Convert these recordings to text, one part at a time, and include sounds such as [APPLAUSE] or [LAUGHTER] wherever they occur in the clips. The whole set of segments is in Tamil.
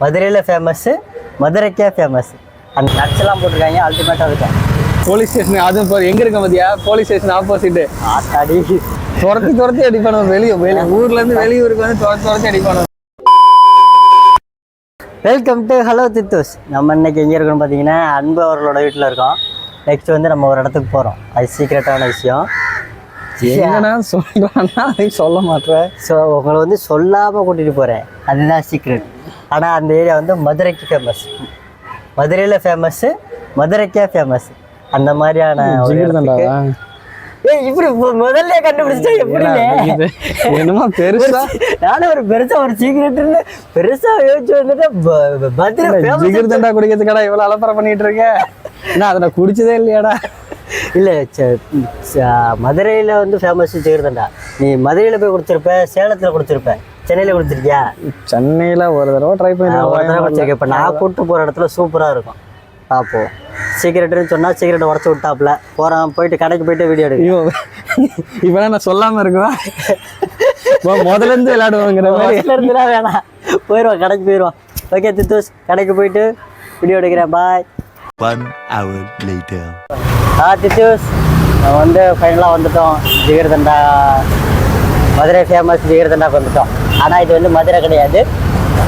மதுரையில் ஃபேமஸ்ஸு மதுரைக்கே ஃபேமஸ் அந்த நட்ஸ்லாம் போட்டிருக்காங்க அல்டிமேட்டாக இருக்கும். போலீஸ் ஸ்டேஷன் அதுவும் பாரு எங்க இருக்க மதியா? போலீஸ் ஸ்டேஷன் ஆப்போசிட் ஆத்தாடி. துரத்தி துரத்தி அடிப்பானு வெளியே வெளியே ஊர்ல இருந்து வெளியூருக்கு வந்து துரத்தி துரத்தி அடிப்பானு வெல்கம் டு ஹலோ தித்தூஸ் நம்ம இன்னைக்கு எங்கே இருக்கோம்னு பார்த்தீங்கன்னா அன்பு அவர்களோட வீட்டில் இருக்கோம். நெக்ஸ்ட் வந்து நம்ம ஒரு இடத்துக்கு போகிறோம் அது சீக்ரெட்டான விஷயம். எங்கன்னா சொல்றான்னா அதையும் சொல்ல மாட்டேன் ஸோ உங்களை வந்து சொல்லாமல் கூட்டிகிட்டு போகிறேன் அதுதான் சீக்ரெட் ஆனால் அந்த ஏரியா வந்து மதுரைக்கு ஃபேமஸ் மதுரையில் ஃபேமஸ்ஸு மதுரைக்கே ஃபேமஸ் அந்த மாதிரியான இப்படி முதல்ல கண்டுபிடிச்சா எப்படி என்னமா பெருசா? நானும் ஒரு பெருசா ஒரு சீக்கிரட்னு பெருசா யோசிச்சு வந்துட்டு ப- ப- பத்ர famous ஜிகிர்தண்டா குடிக்கிறதுக்கடா இவ்வளவு அலப்பறை பண்ணிட்டு இருக்க என்ன அதை நான் குடிச்சதே இல்லையாடா? இல்ல மதுரையில வந்து ஃபேமஸ் ஜெகர்தண்டா நீ மதுரையில போய் குடிச்சிருப்ப சேலத்துல குடிச்சிருப்ப. சென்னையில குடிச்சிருக்கியா சென்னையில ஒரு தடவை ட்ரை நான் ஒரு தடவை பண்ணி குடிச்சிருக்கேன் இப்ப நான் கூட்டு போற இடத்துல சூப்பரா இருக்கும். பார்ப்போம் சீக்கிரட்னு சொன்னா சீக்கிரட்டை உடச்சு விட்டாப்புல. போறான் போயிட்டு கடைக்கு போயிட்டு வீடியோ எடுக்க ஐயோ இப்பதான் நான் சொல்லாம இருக்குவா? முதல்ல இருந்து விளையாடுவாங்கிற மாதிரி. இருந்துலாம் வேணாம். போயிடுவான் கடைக்கு போயிடுவான் ஓகே தித்தூஸ் கடைக்கு போயிட்டு வீடியோ எடுக்கிறேன். பாய் One hour later. ஆ தித்தூஸ் வந்து ஃபைனலாக வந்துட்டோம். ஜிகிர்தண்டா மதுரை ஃபேமஸ் ஜிகிர்தண்டாக்கு வந்துட்டோம். ஆனால் இது வந்து மதுரை கிடையாது.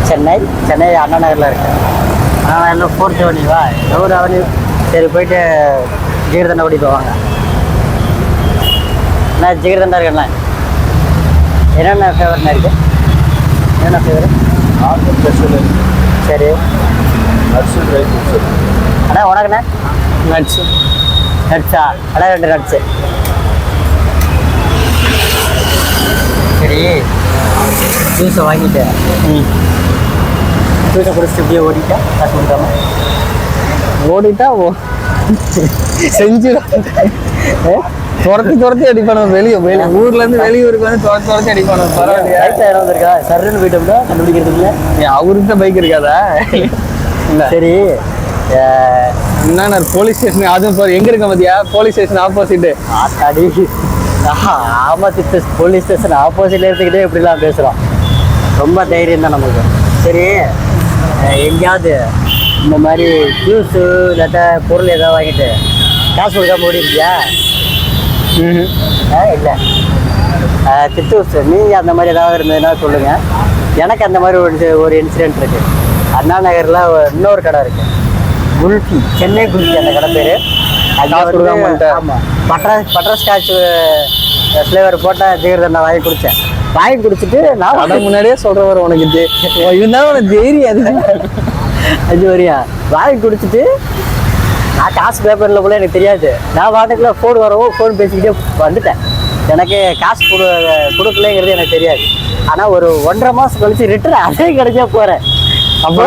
சென்னை சென்னை அண்ணா நகரில் இருக்கு. அண்ணா நகரில் ஃபோர்த் அவனிவா எவ்வளோ அவனி சரி போயிட்டு ஜிகிர்தண்டா ஓடி போவாங்க. என்ன ஜிகிர்தண்டா இருக்குண்ணா என்னென்ன ஃபேவர்னா இருக்கு? என்னென்ன ஃபேவர் சரி. அண்ணா உனக்குண்ணே நட்ஸ் நட்ஸா அதான் ரெண்டு நட்ஸு சரி. ஜூஸை வாங்கிட்டு ஜூஸை குடிச்சிட்டு இப்படியே ஓடிட்டா காசு கொடுக்காம. ஓடிட்டா ஓ. செஞ்சு. துரத்தி துரத்தி அடிப்பானு வெளியே வெளியே. ஊர்ல இருந்து வெளியூருக்கு வந்து துரத்தி துரத்தி அடிப்பானு பரவாயில்லையா? ரைட்டில் இடம் வந்திருக்கா சர்ன்னு போயிட்டோம்னா கண்டுபிடிக்கிறதுக்குள்ள ஏன் அவர்கிட்ட பைக் இருக்காதா? இல்ல. சரி. என்ன போலீஸ் ஸ்டேஷன் அதுவும் எங்க இருக்க மதியா போலீஸ் ஸ்டேஷன் ஆப்போசிட் ஆஹா, ஆமா சித்து போலீஸ் ஸ்டேஷன் ஆப்போசிட்ல இருந்துக்கிட்டே இப்படிலாம் பேசுகிறோம் ரொம்ப தைரியம் தான் நமக்கு. சரி எங்கேயாவது இந்த மாதிரி ஜூஸு இல்லாட்ட பொருள் ஏதாவது வாங்கிட்டு காசு கொடுக்காம ஓடி இருக்கியா ஆ இல்லை. தித்தூஸ் நீங்கள் அந்த மாதிரி ஏதாவது இருந்ததுன்னா சொல்லுங்கள் எனக்கு அந்த மாதிரி ஒரு ஒரு இன்சிடென்ட் இருக்குது அண்ணா நகரில் இன்னொரு கடை இருக்குது குல்ஃபி சென்னை குல்ஃபி அந்த கடை பேர். வந்துட்ட. ஆமாம் பட்டர் பட்டர் ஸ்காட்ச் ஃப்ளேவர் போட்ட ஜீரதண்டா வாங்கி குடித்தேன் வாங்கி குடிச்சிட்டு நான் அட முன்னாடியே சொல்றவர் உனக்கு தெ- ஓ, இருந்தாலும் உனக்கு தைரியம் அது. அஞ்சு வரியா. வாங்கி குடிச்சிட்டு நான் காசு பேப்பரில் கூட எனக்கு தெரியாது. நான் வாட்டுக்குள்ள ஃபோன் வரவும் ஃபோன் பேசிக்கிட்டே வந்துட்டேன். எனக்கு காசு கொடு கொடுக்கலங்கிறது எனக்கு தெரியாது. ஆனால் ஒரு ஒன்றரை மாதம் கழிச்சு ரிட்டர்ன் அதே கிடைக்க போகிறேன் அப்போ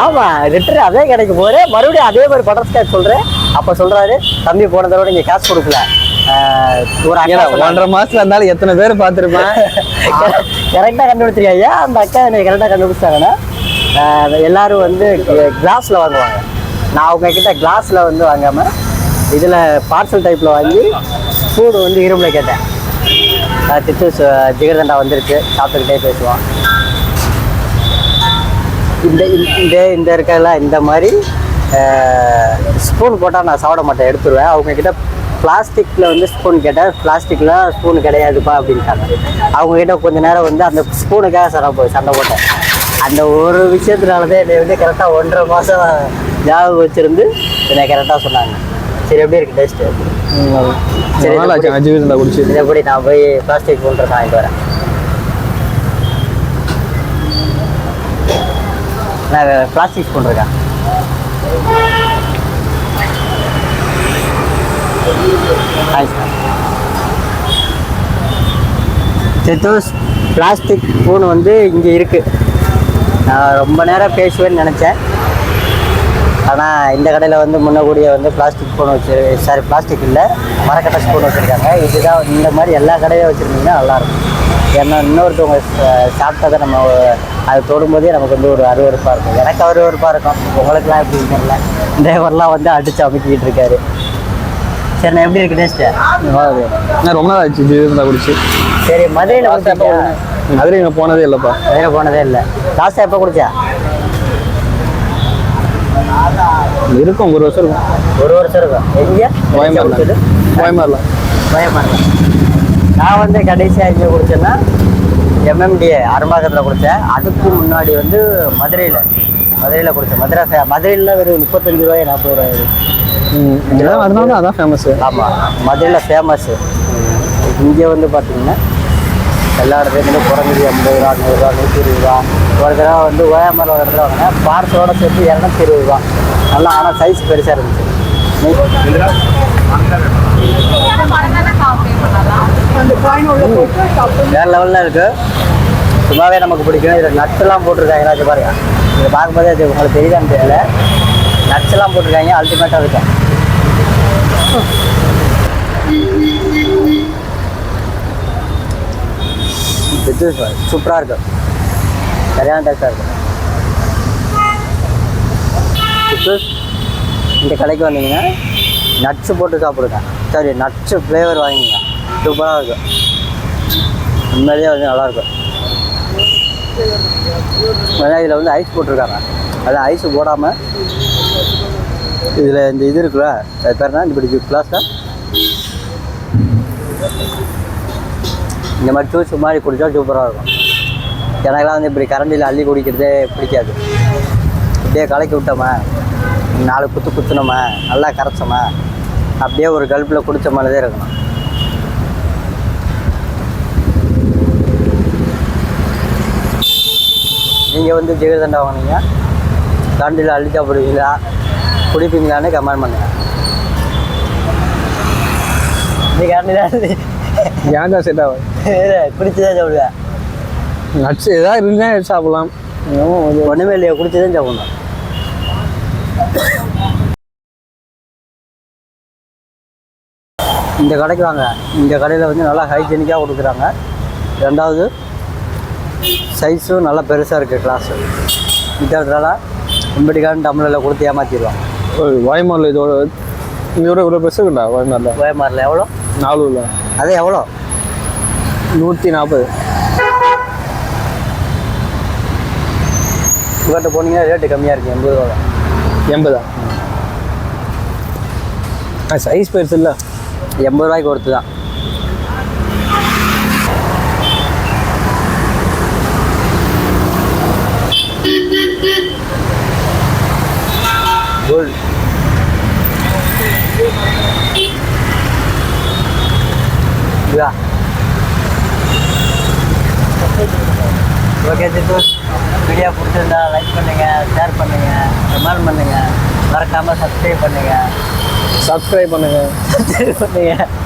ஆமாம் ரிட்டர்ன் அதே கடைக்கு போகிறேன் மறுபடியும் அதே மாதிரி பட்டர் ஸ்காட்ச் சொல்கிறேன் அப்போ சொல்கிறாரு தம்பி போன தடவை நீங்கள் காசு கொடுக்கல. ஒரு. ஒன்றரை மாசத்துல இருந்தாலும் எத்தனை பேர் பார்த்திருப்பேன்? [LAUGHS] கரெக்டாக கண்டுபிடிச்சிருக்கா ஐயா. அந்த அக்கா என்னை கரெக்டாக கண்டுபிடிச்சாங்கன்னா எல்லாரும் வந்து கிளாஸில் வாங்குவாங்க. நான் அவங்க கிட்ட கிளாஸில் வந்து வாங்காமல் இதில் பார்சல் டைப்பில் வாங்கி ஸ்பூன் வந்து இரும்பில் கேட்டேன். திட்டு ஜிகர்தண்டா வந்துருச்சு சாப்பிட்டுக்கிட்டே பேசுவான். இந்த இந்த- இந்த இந்த இருக்கல இந்த மாதிரி ஸ்பூன் போட்டால் நான் சாப்பிட மாட்டேன். எடுத்துருவேன். அவங்க கிட்ட பிளாஸ்டிக்கில் வந்து ஸ்பூன் கேட்டேன் பிளாஸ்டிக்கில் ஸ்பூன் கிடையாதுப்பா அப்படின்ட்டாங்க. அவங்க கிட்ட கொஞ்ச நேரம் வந்து அந்த ஸ்பூனுக்காக சண்டை போ சண்டை போட்டேன். அந்த ஒரு விஷயத்தினால தான் என்னை வந்து கரெக்டாக ஒன்றரை மாதம் ஞாபகம் வச்சிருந்து என்னை கரெக்டாக சொன்னாங்க. சரி எப்படி இருக்கு டேஸ்ட்டு சரி, அஞ்சு குடிச்சு எப்படி நான் போய் பிளாஸ்டிக் போன்ற வாங்கிட்டு வரேன். நான் பிளாஸ்டிக் ஸ்பூன் இருக்கா ஹாய் சார் செத்தோஸ் பிளாஸ்டிக் ஸ்பூன் வந்து இங்கே இருக்குது நான் ரொம்ப நேரம் பேசுவேன்னு நினச்சேன். ஆனால் இந்த கடையில் வந்து முன்னக்கூடிய வந்து பிளாஸ்டிக் ஃபோன் வச்சு சாரி பிளாஸ்டிக் இல்லை மரக்கட்டை ஸ்பூன் வச்சுருக்காங்க. இதுதான் இந்த மாதிரி எல்லா கடையிலும் வச்சுருந்தீங்கன்னா நல்லாயிருக்கும். ஏன்னா இன்னொருத்தவங்க சாப்பிட்டதை நம்ம அது தொடும்போதே நமக்கு வந்து ஒரு அருவருப்பாக இருக்கும். எனக்கு அருவருப்பாக இருக்கும். உங்களுக்குலாம் எப்படி தெரியல டிரைவர்லாம் வந்து அடித்து அமைக்கிட்டு இருக்காரு. சரி நான் எப்படி இருக்கு டேஸ்ட்டு நான் ரொம்ப நாள் ஆச்சு அஞ்சு வீதம் குடிச்சு. சரி மதுரையில் மதுரை நான் போனதே இல்லைப்பா. மதுரை போனதே இல்லை. லாஸ்ட்டாக எப்போ குடிச்சா? இருக்கும் ஒரு வருஷம் இருக்கும். ஒரு வருஷம் இருக்கும். எங்கே? கோயம்பேடுல. கோயம்பேடுல. பயமாடல நான் வந்து கடைசியாக எங்கே குடிச்சேன்னா எம்எம்டிஏ அரும்பாக்கத்தில் குடித்தேன் அதுக்கு முன்னாடி வந்து மதுரையில் மதுரையில் குடித்தேன் மதுரை மதுரையில் வெறும் முப்பத்தஞ்சு ரூபாய் நாற்பது ரூபாய். அதனால தான் அதான் ஃபேமஸ் ஆமாம் மதுரையில் ஃபேமஸ்ஸு இங்கே வந்து பார்த்தீங்கன்னா எல்லா இடத்துலையும் குறைஞ்சது எண்பது ரூபா நூறுரூவா நூற்றி இருபது ரூபா. ஒரு தடவை வந்து ஓயாமரம் ஒரு இடத்துல வாங்கினா பார்சலோட சேர்த்து இரநூத்தி இருபது ரூபா. நல்லா ஆனால் சைஸ் பெருசாக இருந்துச்சு. வேறு லெவலில் இருக்குது சும்மாவே நமக்கு பிடிக்கும். இதில் நட்ஸ்லாம் போட்டிருக்காங்க ஏதாச்சும் பாருங்க. இதை பார்க்கும்போதே உங்களுக்கு தெரியுதான்னு தெரியல. நட்ஸ்லாம் போட்டிருக்காங்க அல்டிமேட்டாக இருக்கும். இது சூப்பராக இருக்கும். சரியான டேஸ்டாக இருக்கும். இந்த கடைக்கு வந்தீங்கன்னா நட்ஸு போட்டு சாப்பிடுங்க. சரி நட்ஸு ஃப்ளேவர் வாங்கிங்க சூப்பராக இருக்கும். உண்மையிலேயே வந்து நல்லாயிருக்கும் அதான் இதில் வந்து ஐஸ் போட்டிருக்காங்க. அதான் ஐஸ் போடாமல் இதில் இந்த இது இருக்குல்ல அது பேர் என்ன? இப்படி கிளாஸா இந்த மாதிரி ஜூஸ் மாதிரி குடித்தா சூப்பராக இருக்கும். எனக்கெல்லாம் வந்து இப்படி கரண்டியில் அள்ளி குடிக்கிறதே பிடிக்காது. அப்படியே கலக்கி விட்டோமா நாலு குத்து குத்துனோமா நல்லா கரைச்சோமா அப்படியே ஒரு கல்ப்பில் குடித்த மாதிரி தான் இருக்கணும். நீங்கள் வந்து ஜெகதண்டா வாங்கினீங்க. கரண்டியில் அள்ளி சாப்பிடுவீங்களா குடிப்பீங்களான்னு கமெண்ட் பண்ணுங்கள் நீ கரண்டியில் ஏன் தான் செட் ஆகும் குடிச்சுதான் சாப்பிடுவேன் நட்ஸ் ஏதாவது இருந்தால் சாப்பிடலாம். ஒன்றுமே இல்லையா குடிச்சுதான் சாப்பிடணும். இந்த கடைக்கு வாங்க. இந்த கடையில் வந்து நல்லா ஹைஜீனிக்காக கொடுக்குறாங்க. ரெண்டாவது சைஸும் நல்லா பெருசாக இருக்குது கிளாஸு இந்த இடத்துல கும்படிக்காரன் டம்ளரில் கொடுத்து ஏமாற்றிடுவாங்க வாய்மூரில் இதோட இதோட இவ்வளோ பெருசு இருக்குண்டா வாய்மூரில் ஓயமாரில் எவ்வளோ? நாலூரில் அது எவ்வளோ? நூற்றி நாற்பது இவர்கிட்ட போனீங்கன்னா ரேட்டு கம்மியாக இருக்குது எண்பது ரூபா எண்பதா? சைஸ் பெருசு இல்லை. எண்பது ரூபாய்க்கு ஒருத்து தான் கோல்ட் இதா ஓகே சித்து வீடியோ பிடிச்சிருந்தா லைக் பண்ணுங்கள் ஷேர் பண்ணுங்கள் கமெண்ட் பண்ணுங்கள் மறக்காமல் சப்ஸ்கிரைப் பண்ணுங்கள் சப்ஸ்கிரைப் பண்ணுங்கள் சப்ஸ்கிரைப் [LAUGHS] பண்ணுங்கள்